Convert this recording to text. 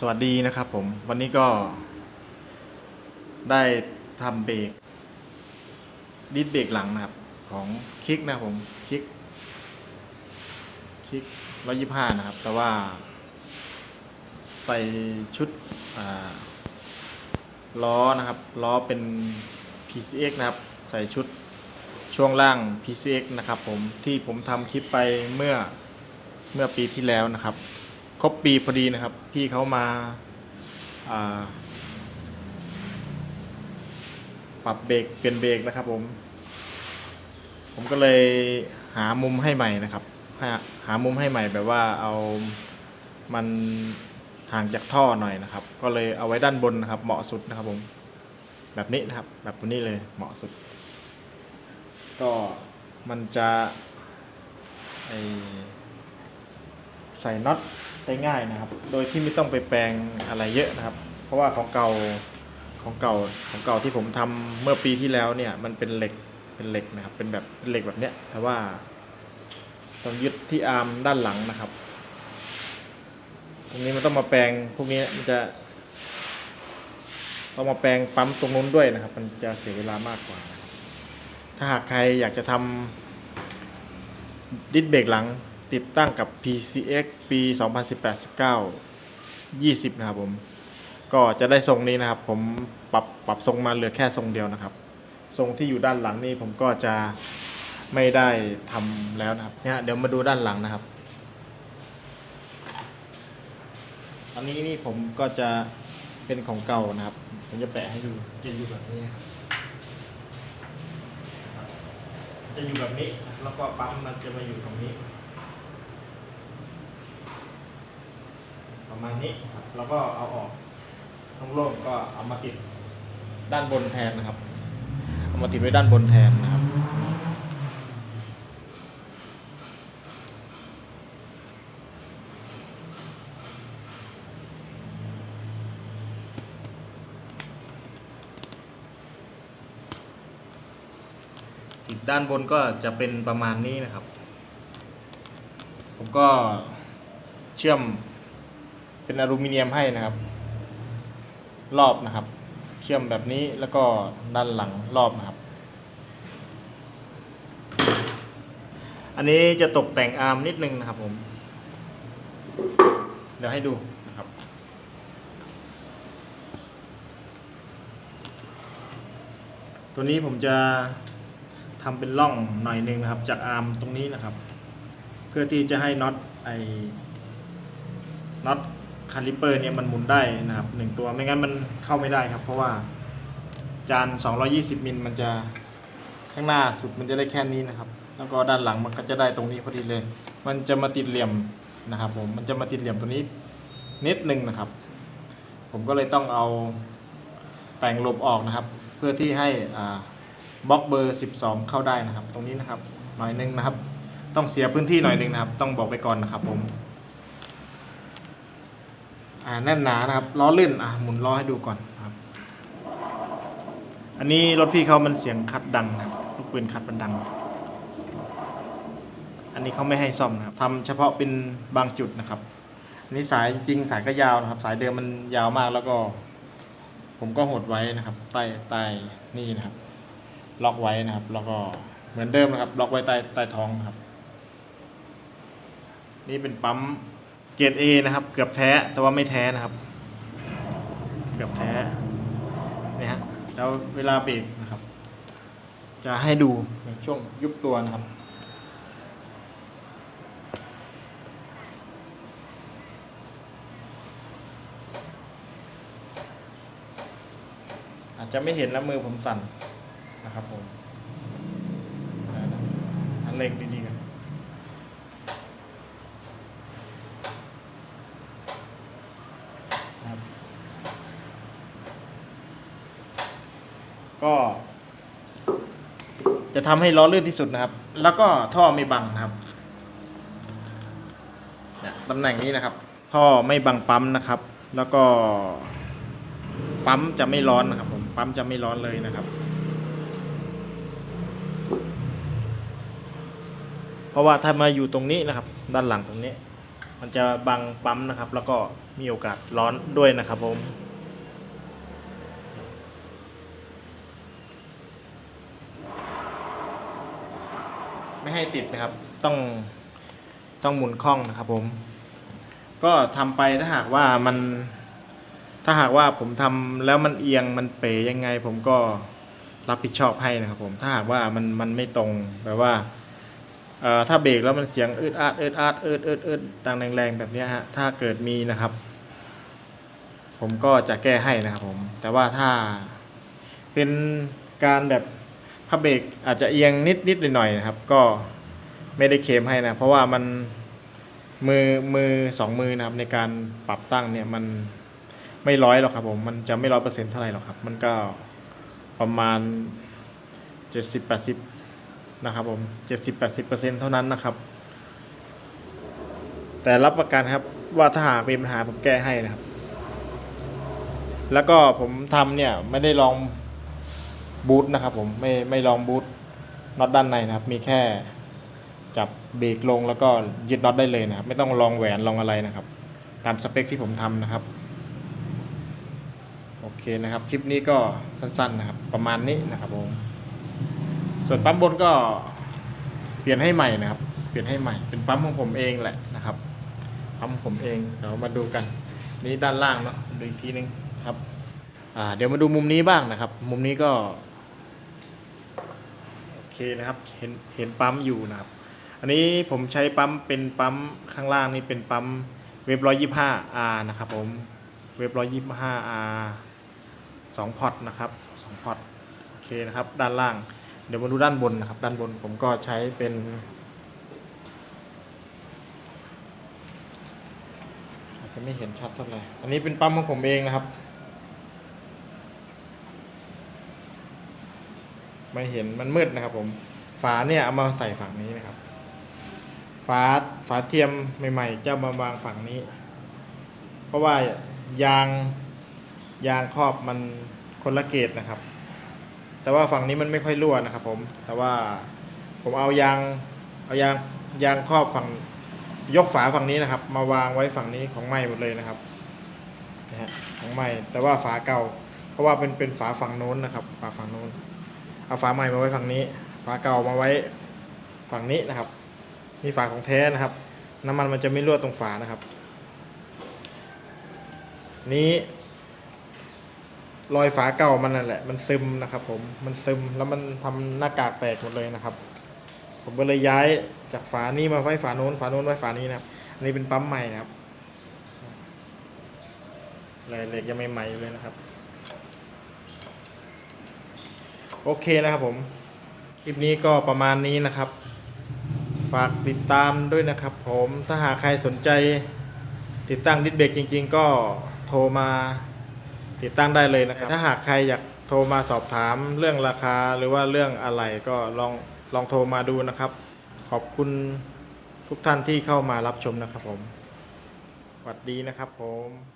สวัสดีนะครับผม วันนี้ก็ได้ทำเบรกดิสเบรกหลังนะครับ ของคลิกนะผมคลิกคลิกร้อยี่ห้านะครับ แต่ว่า ใส่ชุดล้อนะครับล้อเป็น PCX นะครับ ใส่ชุดช่วงล่าง PCX นะครับผมที่ผมทำคลิปไปเมื่อเมื่อปีที่แล้วนะครับ รบปีพอดีนะครับ พี่เขามาาปรับเบรกเปลี่ยนเบรกนะครับ ผม ผมก็เลยหามุมให้ใหม่นะครับ หาหามุมให้ใหม่แบบว่าเอามันห่างจากท่อหน่อยนะครับ ก็เลยเอาไว้ด้านบนนะครับ เหมาะสุดนะครับผม แบบนี้นะครับ แบบนี้เลยเหมาะสุด ก็มันจะไอ ใส่น็อตได้ง่ายนะครับ โดยที่ไม่ต้องไปแปลงอะไรเยอะนะครับ เพราะว่าของเก่าของเก่าของเก่าที่ผมทำเมื่อปีที่แล้วเนี่ยมันเป็นเหล็กเป็นเหล็กนะครับ เป็นแบบเป็นเหล็กแบบเนี้ยแต่ว่าต้องยึดที่อาร์มด้านหลังนะครับ ตรงนี้มันต้องมาแปลงพวกนี้มันจะต้องมาแปลงปั๊มตรงนู้นด้วยนะครับ มันจะเสียเวลามากกว่า ถ้าหากใครอยากจะทำดิสเบรกหลัง ติดตั้งกับ PCX ปี 2018-19 20 นะครับผม ก็จะได้ทรงนี้นะครับ ผมปรับปรับทรงมาเหลือแค่ทรงเดียวนะครับ ทรงที่อยู่ด้านหลังนี่ผมก็จะไม่ได้ทำแล้วนะครับ เนี่ยเดี๋ยวมาดูด้านหลังนะครับ อันนี้นี่ผมก็จะเป็นของเก่านะครับ ผมจะแปะให้ดูจะอยู่แบบนี้ครับจะอยู่แบบนี้ แล้วก็ปั๊มมันจะมาอยู่ตรงนี้ ประมาณนี้ครับแล้วก็เอาออกโล่งๆก็เอามาติดด้านบนแทนนะครับ เอามาติดไว้ด้านบนแทนนะครับ ติดด้านบนก็จะเป็นประมาณนี้นะครับ ผมก็เชื่อม เป็นอลูมิเนียมให้นะครับ รอบนะครับ เชื่อมแบบนี้แล้วก็ด้านหลังรอบนะครับ อันนี้จะตกแต่งอาร์มนิดนึงนะครับผมเดี๋ยวให้ดูนะครับตัวนี้ผมจะทำเป็นร่องหน่อยนึงนะครับ จากอาร์มตรงนี้นะครับ เพื่อที่จะให้น็อตไอน็อต คาลิเปอร์เนี่ยมันหมุนได้นะครับหนึ่งตัวไม่งั้นมันเข้าไม่ได้ครับ เพราะว่าจาน 220มิลมันจะข้างหน้าสุดมันจะได้แค่นี้นะครับ แล้วก็ด้านหลังมันก็จะได้ตรงนี้พอดีเลย มันจะมาติดเหลี่ยมนะครับ ผมมันจะมาติดเหลี่ยมตัวนี้นิดนึงนะครับ ผมก็เลยต้องเอาแต่งลบออกนะครับ เพื่อที่ให้บล็อกเบอร์ 12 เข้าได้นะครับ ตรงนี้นะครับหน่อยหนึงนะครับ ต้องเสียพื้นที่หน่อยหนึงนะครับ ต้องบอกไปก่อนนะครับผม อ่าแน่นหนานะครับล้อลื่นอะหมุนล้อให้ดูก่อนครับ อันนี้รถพี่เขามันเสียงคัดดังนะลูกปืนคัดมันดัง อันนี้เขาไม่ให้ซ่อมนะครับทำเฉพาะเป็นบางจุดนะครับอันนี้สายจริงสายก็ยาวนะครับ สายเดิมมันยาวมากแล้วก็ ผมก็หดไว้นะครับใต้ใต้นี่นะครับ ล็อกไว้นะครับ แล้วก็เหมือนเดิมนะครับ ล็อกไว้ใต้ใต้ท้องนะครับ นี่เป็นปั๊ม เกรด A นะครับ เกือบแท้แต่ว่าไม่แท้นะครับ เกือบแท้นี่ฮะแล้วเวลาเบรกนะครับ จะให้ดูในช่วงยุบตัวนะครับอาจจะไม่เห็นแล้วมือผมสั่นนะครับผมอันเล็กดีๆกันครับ ก็ จะทำให้ล้อลื่นที่สุดนะครับ แล้วก็ท่อไม่บังนะครับเนี่ยตำแหน่งนี้นะครับ ท่อไม่บังปั๊มนะครับ แล้วก็ ปั๊มจะไม่ร้อนนะครับ ผมปั๊มจะไม่ร้อนเลยนะครับ เพราะว่าถ้ามาอยู่ตรงนี้นะครับ ด้านหลังตรงนี้ มันจะบังปั๊มนะครับ แล้วก็มีโอกาสร้อนด้วยนะครับผม ไม่ให้ติดนะครับ ต้องต้องหมุนคล่องนะครับ ผม ก็ทำไปถ้าหากว่ามัน ถ้าหากว่าผมทำแล้วมันเอียงมันเป๋ยังไง ผมก็รับผิดชอบให้นะครับ ผมถ้าหากว่ามันมันไม่ตรงแบบว่าถ้าเบรกแล้วมันเสียงอืดอาดอืดอาดอืดอืดอืดดังแรงๆแบบนี้ฮะถ้าเกิดมีนะครับ ผมก็จะแก้ให้นะครับผม แต่ว่าถ้าเป็นการแบบ ผ้าเบรกอาจจะเอียงนิดนิดหน่อยๆนะครับ ก็ไม่ได้เคลมให้นะ เพราะว่ามันมือมือสองมือนะครับในการปรับตั้งเนี่ยมันไม่ร้อยหรอกครับผมมันจะไม่ร้อยเปอร์เซ็นต์เท่าไหร่หรอกครับ มันก็ประมาณเจ็ดสิบแปดสิบนะครับผมเจ็ดสิบแปดสิบเปอร์เซ็นต์เท่านั้นนะครับ แต่รับประกันครับว่าถ้าหากมีปัญหาผมแก้ให้นะครับ แล้วก็ผมทำเนี่ยไม่ได้ลอง บูทนะครับผมไม่ไม่ลองบูทน็อตด้านในนะครับ มีแค่จับเบรกลงแล้วก็ยึดน็อตได้เลยนะครับ ไม่ต้องลองแหวนลองอะไรนะครับ ตามสเปคที่ผมทำนะครับ โอเคนะครับ คลิปนี้ก็สั้นๆนะครับ ประมาณนี้นะครับผมส่วนปั๊มบนก็เปลี่ยนให้ใหม่นะครับ เปลี่ยนให้ใหม่เป็นปั๊มของผมเองแหละนะครับปั๊มผมเองเดี๋ยวมาดูกัน นี่ด้านล่างเนาะดูอีกทีนึงครับอ่าเดี๋ยวมาดูมุมนี้บ้างนะครับ มุมนี้ก็ เคนะครับเห็นเห็นปั๊มอยู่นะครับ อันนี้ผมใช้ปั๊มเป็นปั๊มข้างล่างนี่เป็นปั๊มเว็บร้อยยี่ห้า R นะครับผมเว็บร้อยยี่ห้า R สองพอตนะครับสองพอตโอเคนะครับด้านล่าง เดี๋ยวมาดูด้านบนนะครับ ด้านบนผมก็ใช้เป็นอาจจะไม่เห็นชัดเท่าไหร่อันนี้เป็นปั๊มของผมเองนะครับ ไม่เห็นมันมืดนะครับ ผม ฝาเนี่ยเอามาใส่ฝั่งนี้นะครับ ฝาฝาเทียมใหม่ๆจะเอามาวางฝั่งนี้ เพราะว่ายางยางครอบมันคนละเกรดนะครับ แต่ว่าฝั่งนี้มันไม่ค่อยรั่วนะครับ ผม แต่ว่าผมเอายางเอายางยางครอบฝั่งยกฝาฝั่งนี้นะครับ มาวางไว้ฝั่งนี้ของใหม่หมดเลยนะครับนะฮะของใหม่แต่ว่าฝาเก่า เพราะว่าเป็นเป็นฝาฝั่งโน้นนะครับ ฝาฝั่งโน้น เอาฝาใหม่มาไว้ฝั่งนี้ ฝาเก่ามาไว้ฝั่งนี้นะครับ มีฝาของแท้นะครับ น้ำมันมันจะไม่รั่วตรงฝานะครับ นี้รอยฝาเก่ามันนั่นแหละ มันซึมนะครับ ผม มันซึมแล้วมันทำหน้ากากแตกหมดเลยนะครับ ผมก็เลยย้ายจากฝานี้มาไว้ฝาโน้น ฝาโน้นไว้ฝานี้นะครับ อันนี้เป็นปั๊มใหม่นะครับรายเอียดยังไม่ใหม่อยู่เลยนะครับ โอเคนะครับผม คลิปนี้ก็ประมาณนี้นะครับ ฝากติดตามด้วยนะครับผมถ้าหากใครสนใจติดตั้งดิสเบรกจริง ๆ ก็โทรมาติดตั้งได้เลยนะครับ ถ้าหากใครอยากโทรมาสอบถามเรื่องราคาหรือว่าเรื่องอะไรก็ลองลองโทรมาดูนะครับ ขอบคุณทุกท่านที่เข้ามารับชมนะครับผมสวัสดีนะครับผม